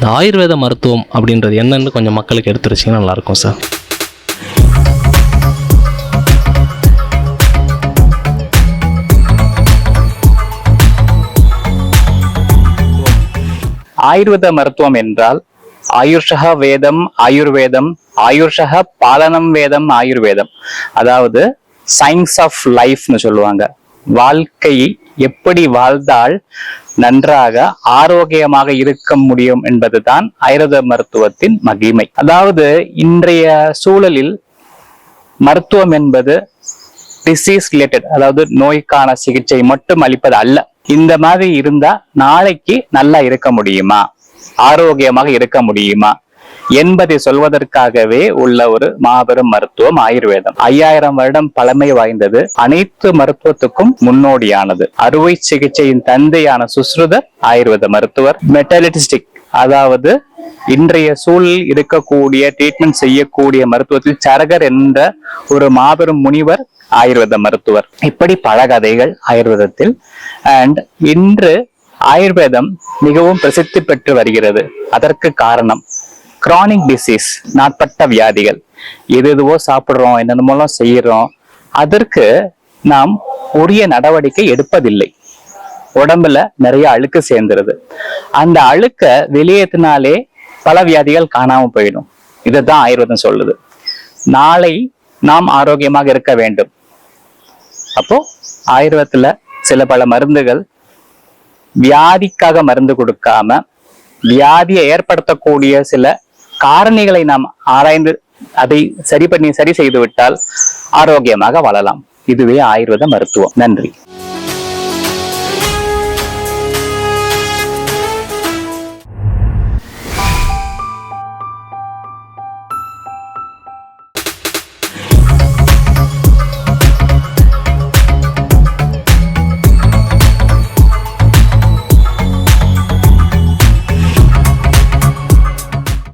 இந்த ஆயுர்வேத மருத்துவம் அப்படின்றது என்னன்னு கொஞ்சம் மக்களுக்கு எடுத்துருச்சிங்கன்னா நல்லாயிருக்கும் சார். ஆயுர்வேத மருத்துவம் என்றால் ஆயுர்ஷக வேதம் ஆயுர்வேதம் ஆயுர்ஷக பாலனம் வேதம் ஆயுர்வேதம். அதாவது சயின்ஸ் ஆஃப் லைஃப்னு சொல்லுவாங்க. வாழ்க்கை எப்படி வாழ்ந்தால் நன்றாக ஆரோக்கியமாக இருக்க முடியும் என்பதுதான் ஆயுர்வேத மருத்துவத்தின் மகிமை. அதாவது இன்றைய சூழலில் மருத்துவம் என்பது டிசீஸ் ரிலேட்டட் அதாவது நோய்க்கான சிகிச்சை மட்டும் அளிப்பது அல்ல. இந்த மாதிரி இருந்தா நாளைக்கு நல்லா இருக்க முடியுமா? ஆரோக்கியமாக இருக்க முடியுமா? என்பதை சொல்வதற்காகவே உள்ள ஒரு மாபெரும் மருத்துவம் ஆயுர்வேதம். ஐயாயிரம் வருடம் பழமை வாய்ந்தது. அனைத்து மருத்துவத்துக்கும் முன்னோடியானது. அறுவை சிகிச்சையின் தந்தையான சுஸ்ருதர் ஆயுர்வேத மருத்துவர். மெட்டாலிட்டிஸ்டிக் அதாவது இன்றைய சூழலில் இருக்கக்கூடிய ட்ரீட்மெண்ட் செய்யக்கூடிய மருத்துவத்தில் சரகர் என்ற ஒரு மாபெரும் முனிவர் ஆயுர்வேத மருத்துவர். இப்படி பல கதைகள் ஆயுர்வேதத்தில். அண்ட் இன்று ஆயுர்வேதம் மிகவும் பிரசித்தி பெற்று வருகிறது. அதற்கு காரணம் கிரானிக் டிசீஸ் நாட்பட்ட வியாதிகள் எது எதுவோ சாப்பிடுறோம் என்னென்னமோலாம் செய்யறோம் அதற்கு நாம் உரிய நடவடிக்கை எடுப்பதில்லை. உடம்புல நிறைய அழுக்கு சேர்ந்துருது. அந்த அழுக்க வெளியேற்றினாலே பல வியாதிகள் காணாம போயிடும். இதுதான் ஆயுர்வேதம் சொல்லுது. நாளை நாம் ஆரோக்கியமாக இருக்க வேண்டும். அப்போ ஆயுர்வேதத்துல சில பல மருந்துகள் வியாதிக்காக மருந்து கொடுக்காம வியாதியை ஏற்படுத்தக்கூடிய சில காரணிகளை நாம் ஆராய்ந்து அதை சரி பண்ணி சரி செய்து விட்டால் ஆரோக்கியமாக வாழலாம். இதுவே ஆயுர்வேத மருத்துவம். நன்றி.